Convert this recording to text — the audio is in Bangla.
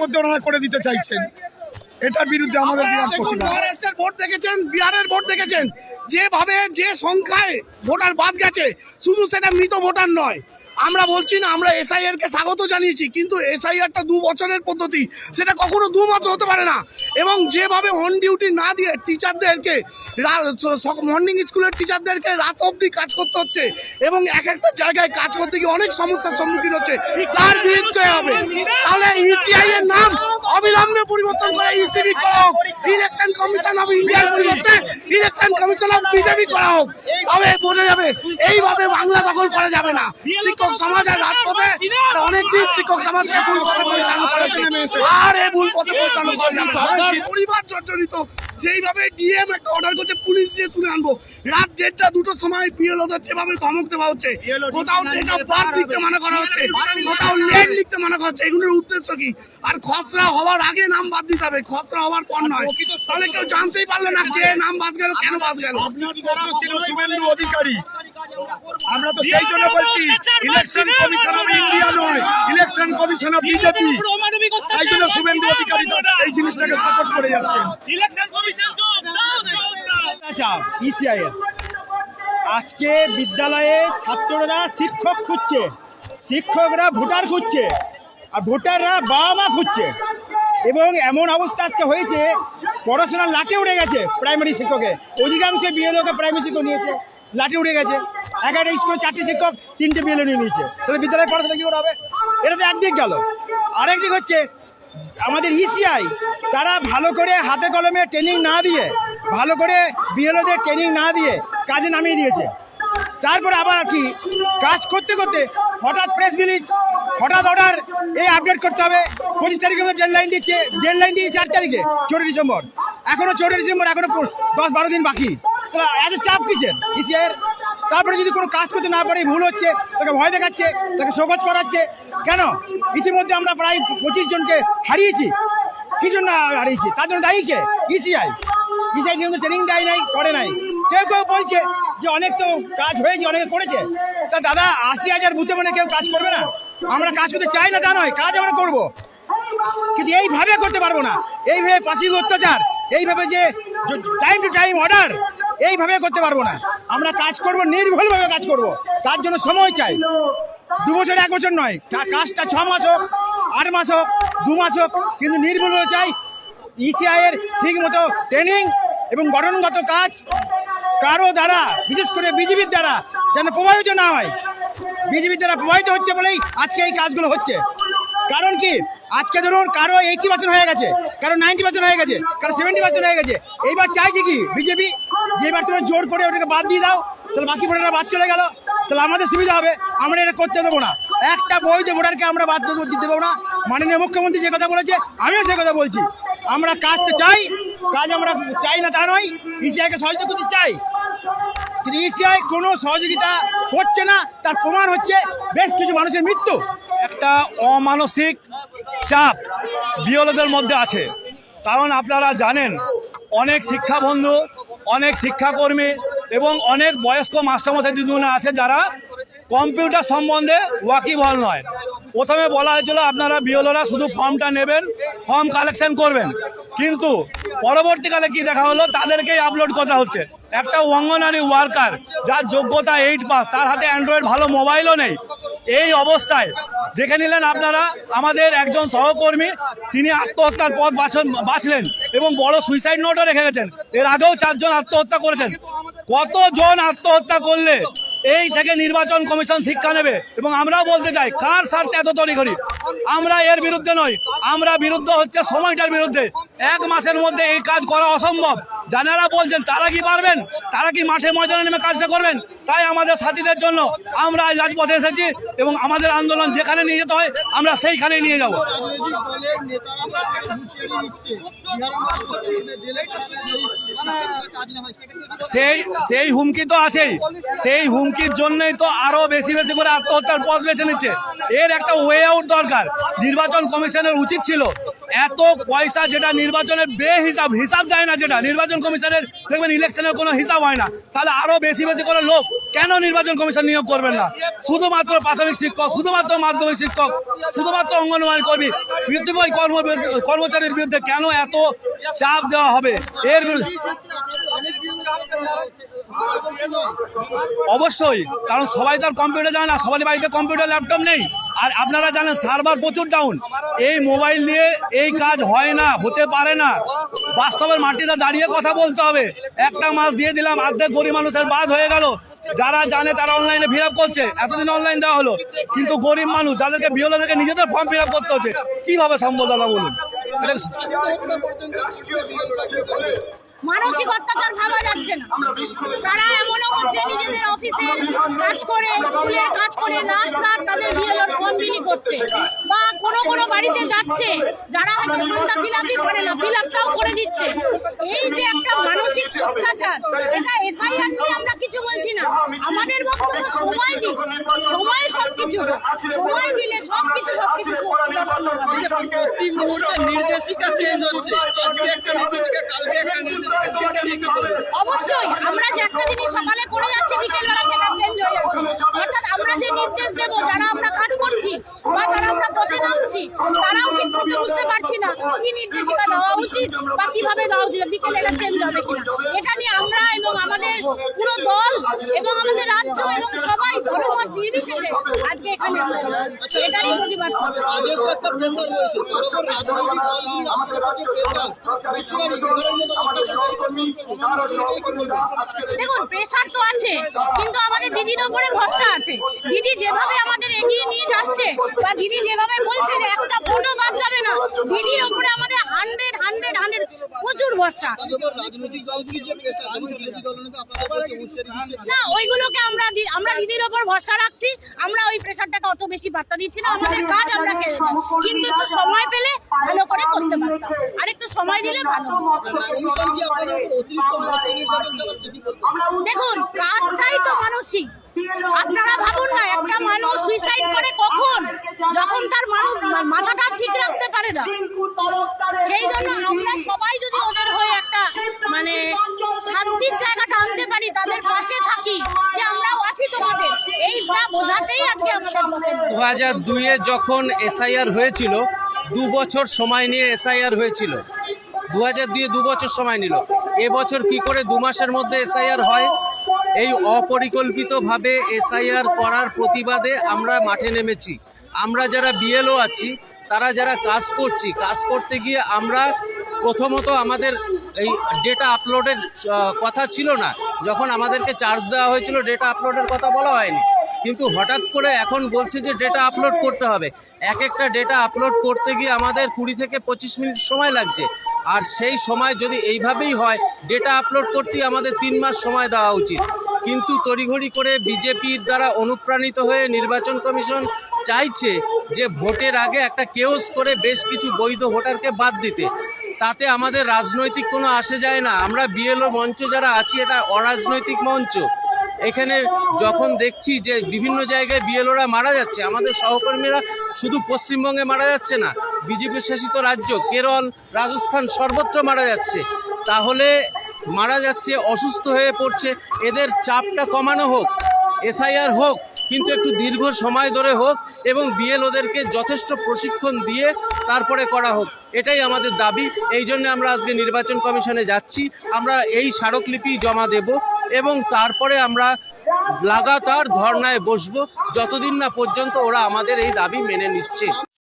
মধ্যে ওনারা করে দিতে চাইছেন। এটার বিরুদ্ধে আমাদের দেখুন মহারাষ্ট্রের ভোট দেখেছেন বিহারের ভোট দেখেছেন। যেভাবে যে সংখ্যায় ভোটার বাদ গেছে শুধু সেটা মৃত ভোটার নয় আমরা বলছি না, আমরা এসআইআর কে স্বাগত জানিয়েছি, কিন্তু এসআইআরটা দু বছরের পদ্ধতি, সেটা কখনো দু মাস হতে পারে না। এবং যেভাবে অন ডিউটি না দিয়ে টিচারদেরকে মর্নিং স্কুলের টিচারদেরকে রাত অবধি কাজ করতে হচ্ছে, এবং এক একটা জায়গায় কাজ করতে গিয়ে অনেক সমস্যার সম্মুখীন হচ্ছে, তার বিরুদ্ধে হবে। তাহলে ইসিআই এর নাম অবিলম্বে পরিবর্তন করে ইসিবি করা হোক। ইলেকশন কমিশন অফ ইন্ডিয়ার পরিবর্তে ইলেকশন কমিশন অফ বিজেপি করা হোক। তবে বোঝা যাবে এইভাবে বাংলা দখল করা যাবে না। শিক্ষক সমাজ আর রাজপথে অনেকদিন শিক্ষক সমাজকে ভুল পথে পরিচালনা করেছে আর এই ভুল পথে পরিচালনা করা যাবে পরিবার জর্জরিত। সেইভাবে ডিএম একটা অর্ডার করছে পুলিশ দিয়ে তুলে আনব। রাত দেড়টা দুটোর সময় পিএলওদের যেভাবে ধমক দেওয়া হচ্ছে কোথাও ডেট অফ বার্থ লিখতে মানা করা হচ্ছে কোথাও লেট লিখতে মানা করা হচ্ছে এগুলোর উদ্দেশ্য কি? আর খসড়া হওয়ার আগে নাম বাদ দিতে হবে খসড়া হওয়ার পর নয়। তাহলে কেউ জানতেই পারল না কে নাম বাদ গেল কেন বাদ গেল। অধিকারী। আমরা তো সেই জন্য বলছি ইলেকশন কমিশন অফ ইন্ডিয়া নয় ইলেকশন কমিশন অফ বিজেপি তাই জন্য শুভেন্দু অধিকারী এই জিনিসটাকে সাপোর্ট করে যাচ্ছেন ইলেকশন কমিশন আজকে বিদ্যালয়ে ছাত্ররা শিক্ষক খুঁজছে শিক্ষকরা ভোটার খুঁজছে। আর ভোটাররা বাবা মা খুঁজছে। এবং এমন অবস্থা আজকে হয়েছে, পড়াশোনার লাটে উড়ে গেছে প্রাইমারি শিক্ষকে। অধিকাংশ বিএলওকে প্রাইমারি শিক্ষক নিয়েছে লাটে উড়ে গেছে। এগারোটা স্কুলে চারটি শিক্ষক তিনটে বিএলও নিয়ে নিয়েছে। তাহলে বিদ্যালয়ে পড়াশোনা কী করে হবে? এটা তো একদিক গেল। আরেক দিক হচ্ছে, আমাদের ইসিআই তারা ভালো করে হাতে কলমে ট্রেনিং না দিয়ে, ভালো করে বিএলওদের ট্রেনিং না দিয়ে কাজে নামিয়ে দিয়েছে। তারপরে আবার কি, কাজ করতে করতে হঠাৎ প্রেস রিলিজ হঠাৎ অর্ডার এই আপডেট করতে হবে। পঁচিশ তারিখে ডেড লাইন দিচ্ছে। ডেড লাইন দিয়ে চার তারিখে, চৌঠা ডিসেম্বর। এখনও চৌঠা ডিসেম্বর, এখনও দশ বারো দিন বাকি। এত চাপ কিসের? ইসিআইয়ের তারপরে যদি কোনো কাজ করতে না পারে, ভুল হচ্ছে, তাকে ভয় দেখাচ্ছে, তাকে শোকজ করাচ্ছে, কেন? ইতিমধ্যে আমরা প্রায় পঁচিশ জনকে হারিয়েছি। কি জন্য হারিয়েছি? তার জন্য দায়ী কে? ইসিআই ইসিআই নিয়মিত ট্রেনিং দেয় নাই, করে নাই। কেউ কেউ বলছে যে অনেক তো কাজ হয়েছে, অনেকে করেছে। তা দাদা, আশি হাজার বুথে মানে কেউ কাজ করবে না? আমরা কাজ করতে চাই না তা নয়, কাজ আমরা করব। কিন্তু এইভাবে করতে পারব না। এইভাবে পাশিক অত্যাচার, এইভাবে যে টাইম টু টাইম অর্ডার এইভাবে করতে পারব না। আমরা কাজ করব, নির্ভুলভাবে কাজ করব। তার জন্য সময় চাই। দু বছর, এক বছর নয় কাজটা ছ মাস হোক, আট মাস হোক, দু মাস হোক, কিন্তু নির্ভুলভাবে চাই ইসিআই এর ঠিক মতো ট্রেনিং এবং গঠনগত কাজ কারও দ্বারা, বিশেষ করে বিজেপির দ্বারা, যেন প্রভাবিত না হয়। বিজেপির দ্বারা প্রভাবিত হচ্ছে বলেই আজকে এই কাজগুলো হচ্ছে। কারণ কি? আজকে ধরুন কারও এইটি পার্সেন্ট হয়ে গেছে, কারও নাইনটি পার্সেন্ট হয়ে গেছে, কারও সেভেন্টি পার্সেন্ট হয়ে গেছে। এইবার চাইছে কি বিজেপি? যে এবার তুমি জোর করে ওটাকে বাদ দিয়ে দাও, তাহলে বাকি ভোটাররা বাদ চলে গেল, তাহলে আমাদের সুবিধা হবে, আমরা এটা করতে দেবো না। একটা বৈধ ভোটারকে আমরা বাদ দিতে দেবো না। মাননীয় মুখ্যমন্ত্রী যে কথা বলেছে, আমিও সে কথা বলছি। আমরা কাজটা চাই, কাজ আমরা চাই না তা নয় ইসিআইকে সহযোগিতা করতে চাই। কিন্তু ইসিআই কোনো সহযোগিতা করছে না। তার প্রমাণ হচ্ছে বেশ কিছু মানুষের মৃত্যু। একটা অমানসিক চাপ বিওলদের মধ্যে আছে। কারণ আপনারা জানেন, অনেক শিক্ষাবন্ধু, অনেক শিক্ষাকর্মী এবং অনেক বয়স্ক মাস্টারমশাই দিদিমণি আছে যারা কম্পিউটার সম্বন্ধে ওয়াকিবহল নয়। প্রথমে বলা হয়েছিল আপনারা বিওলরা শুধু ফর্মটা নেবেন, ফর্ম কালেকশন করবেন। কিন্তু পরবর্তীকালে কি দেখা হলো? তাদেরকেই আপলোড করা হচ্ছে। একটা অঙ্গনারী ওয়ার্কার যার যোগ্যতা এইট পাস তার হাতে অ্যান্ড্রয়েড ভালো মোবাইলও নেই। এই অবস্থায় দেখে নিলেন আপনারা, আমাদের একজন সহকর্মী, তিনি আত্মহত্যার পথ বাছলেন এবং বড় সুইসাইড নোটও রেখে গেছেন। এর আগেও চারজন আত্মহত্যা করেছেন। কতজন আত্মহত্যা করলে এই থেকে নির্বাচন কমিশন শিক্ষা নেবে এবং আমরাও বলতে চাই, কার স্বার্থে এত তৈরি করি আমরা এর বিরুদ্ধে নই, আমরা বিরুদ্ধ হচ্ছে সময়টার বিরুদ্ধে। এক মাসের মধ্যে এই কাজ করা অসম্ভব। যারা বলছেন, তারা কি পারবেন? তারা কি মাঠে ময়দানে নেমে কাজটা করবেন? তাই আমাদের সাথীদের জন্য আমরা আজ রাজপথে এসেছি এবং আমাদের আন্দোলন যেখানে নিয়ে যেতে হয়, আমরা সেইখানেই নিয়ে যাব। সেই সেই হুমকি তো আছেই। সেই হুমকির জন্যই তো আরও বেশি বেশি করে আত্মহত্যার পথ বেছে নিচ্ছে। এর একটা ওয়ে আউট দরকার। নির্বাচন কমিশনের উচিত ছিল এত পয়সা যেটা নির্বাচনের বেহিসাব, হিসাব হিসাব যায় না যেটা। নির্বাচন কমিশনের, দেখবেন ইলেকশনের কোনো হিসাব হয় না। তাহলে আরও বেশি বেশি করে লোক কেন নির্বাচন কমিশন নিয়োগ করবেন না? শুধুমাত্র প্রাথমিক শিক্ষক, শুধুমাত্র মাধ্যমিক শিক্ষক, শুধুমাত্র অঙ্গনওয়াড়ি কর্মী বৃত্তিময় কর্ম কর্মচারীর বিরুদ্ধে কেন এত চাপ দেওয়া হবে? এর অবশ্যই, কারণ সবাই তো আর কম্পিউটার জানে না সবাই বাড়িতে কম্পিউটার ল্যাপটপ নেই। আর আপনারা জানেন সার্ভার প্রচুর ডাউন এই মোবাইল দিয়ে এই কাজ হয় না, হতে পারে না। বাস্তবের মাটিতে দাঁড়িয়ে কথা বলতে হবে। একটা মাস দিয়ে দিলাম অর্ধেক গরিব মানুষের বাদ হয়ে গেল। যারা জানে তারা অনলাইনে ফিল আপ করছে। এতদিন অনলাইন দেওয়া হলো। কিন্তু গরিব মানুষ, যাদেরকে বিহলাদেরকে নিজেদের ফর্ম ফিল আপ করতে হচ্ছে। কীভাবে সম্ভব দাদা বলুন? মানসিক অত্যাচার ভাবা যাচ্ছে না। তারা এমনও হচ্ছে নিজেদের অফিসের কাজ করে স্কুলের করে রাত রাত তাদের বিএলওর ফর্ম বিলি করছে। বা কোনো কোনো বাড়িতে যাচ্ছে যারা হয়তো ফর্মটা ফিল আপই করে না ফিল আপটাও করে দিচ্ছে। এই যে একটা মানসিক অত্যাচার এটা এসআইআর নিয়ে আমরা কিছু বলছি না। আমাদের বক্তব্য সময় দিন সময় সব কিছু সময় দিলে সব কিছু সব কিছু প্রতি মুহূর্তে নির্দেশিকা চেঞ্জ হচ্ছে। আজকে একটা নির্দেশিকা কালকে একটা নির্দেশিকা সেটা নিয়ে অবশ্যই আমরা যে একটা জিনিস সকালে করে যাচ্ছি বিকেলবেলা সেটা চেঞ্জ হয়ে যাচ্ছে। অর্থাৎ আমরা যে নির্দেশ দেবো যারা আমরা কাজ করছি বা যারা আমরা পথে নামছি তারাও ঠিক মতো বুঝতে পারছি না কি নির্দেশিকা দেওয়া উচিত বা কীভাবে দেওয়া উচিত বিকেলে এটা চেঞ্জ হবে কিনা। এটা নিয়ে আমরা এবং আমাদের পুরো দল এবং আমাদের রাজ্য এবং সবাই নির্বিশেষে আজকে এখানে প্রতিবাদ দেখুন প্রেশার তো আছে কিন্তু আমাদের দিদির ওপরে ভরসা আছে। দিদি যেভাবে আমাদের এগিয়ে নিয়ে যাচ্ছে বা দিদি যেভাবে বলছে যে একটা ফটো বাদ যাবে না, দিদির ওপরে আমাদের হান্ড্রেড হান্ড্রেড হান্ড্রেড প্রচুর ভরসা। না, ওইগুলোকে আমরা আমরা দিদির ওপর ভরসা রাখছি, আমরা ওই প্রেশারটাকে অত বেশি বার্তা দিচ্ছি না, আমাদের কাজ আমরা যাই কিন্তু একটু সময় পেলে ভালো করে করতে পারতাম। আর একটু সময় দিলে ভালো দেখুন, কাজটাই তো মানসিক। আপনারা ভাবুন না, একটা মানুষ সুইসাইড করে কখন? যখন তার মানুষ মাথাটা ঠিক রাখতে পারে না। সেই জন্য আমরা সবাই যদি ওদের হয়ে একটা মানে শান্তির জায়গাটা আনতে পারি, তাদের পাশে থাকি, যে আছি তোমাদের বোঝাতেই আজকে আমাদের দু হাজার দুইয়ে যখন এসআইআর হয়েছিল, দু বছর সময় নিয়ে এসআইআর হয়েছিল। দু হাজার দুইয়ে দু বছর সময় নিল। এবছর কি করে দু মাসের মধ্যে এসআইআর হয়? এই অপরিকল্পিতভাবে এসআইআর করার প্রতিবাদে আমরা মাঠে নেমেছি। আমরা যারা বিএলও আছি, তারা যারা কাজ করছি, কাজ করতে গিয়ে আমরা প্রথমত আমাদের এই ডেটা আপলোডের কথা ছিল না। যখন আমাদেরকে চার্জ দেওয়া হয়েছিল ডেটা আপলোডের কথা বলা হয়নি। কিন্তু হঠাৎ করে এখন বলছে যে ডেটা আপলোড করতে হবে। এক একটা ডেটা আপলোড করতে গিয়ে আমাদের কুড়ি থেকে পঁচিশ মিনিট সময় লাগছে। আর সেই সময় যদি এইভাবেই হয় ডেটা আপলোড করতেই আমাদের তিন মাস সময় দেওয়া উচিত। কিন্তু তড়িঘড়ি করে বিজেপির দ্বারা অনুপ্রাণিত হয়ে নির্বাচন কমিশন চাইছে যে ভোটের আগে একটা কেওস করে বেশ কিছু বৈধ ভোটারকে বাদ দিতে। তাতে আমাদের রাজনৈতিক কোনো আসে যায় না। আমরা বিএলও মঞ্চ যারা আছি, এটা অরাজনৈতিক মঞ্চ। এখানে যখন দেখছি যে বিভিন্ন জায়গায় বিএলওরা মারা যাচ্ছে, আমাদের সহকর্মীরা শুধু পশ্চিমবঙ্গে মারা যাচ্ছে না, বিজেপি শাসিত রাজ্য, কেরল, রাজস্থান সর্বত্র মারা যাচ্ছে। তাহলে মারা যাচ্ছে, অসুস্থ হয়ে পড়ছে, এদের চাপটা কমানো হোক, এসআইআর হোক, কিন্তু একটু দীর্ঘ সময় ধরে হোক এবং বিএলওদেরকে যথেষ্ট প্রশিক্ষণ দিয়ে তারপরে করা হোক, এটাই আমাদের দাবি। এই জন্য আমরা আজকে নির্বাচন কমিশনে যাচ্ছি। আমরা এই স্মারকলিপি জমা দেব। এবং তারপরে আমরা লাগাতার ধর্নায় বসবো, যতদিন না পর্যন্ত ওরা আমাদের এই দাবি মেনে নিচ্ছে।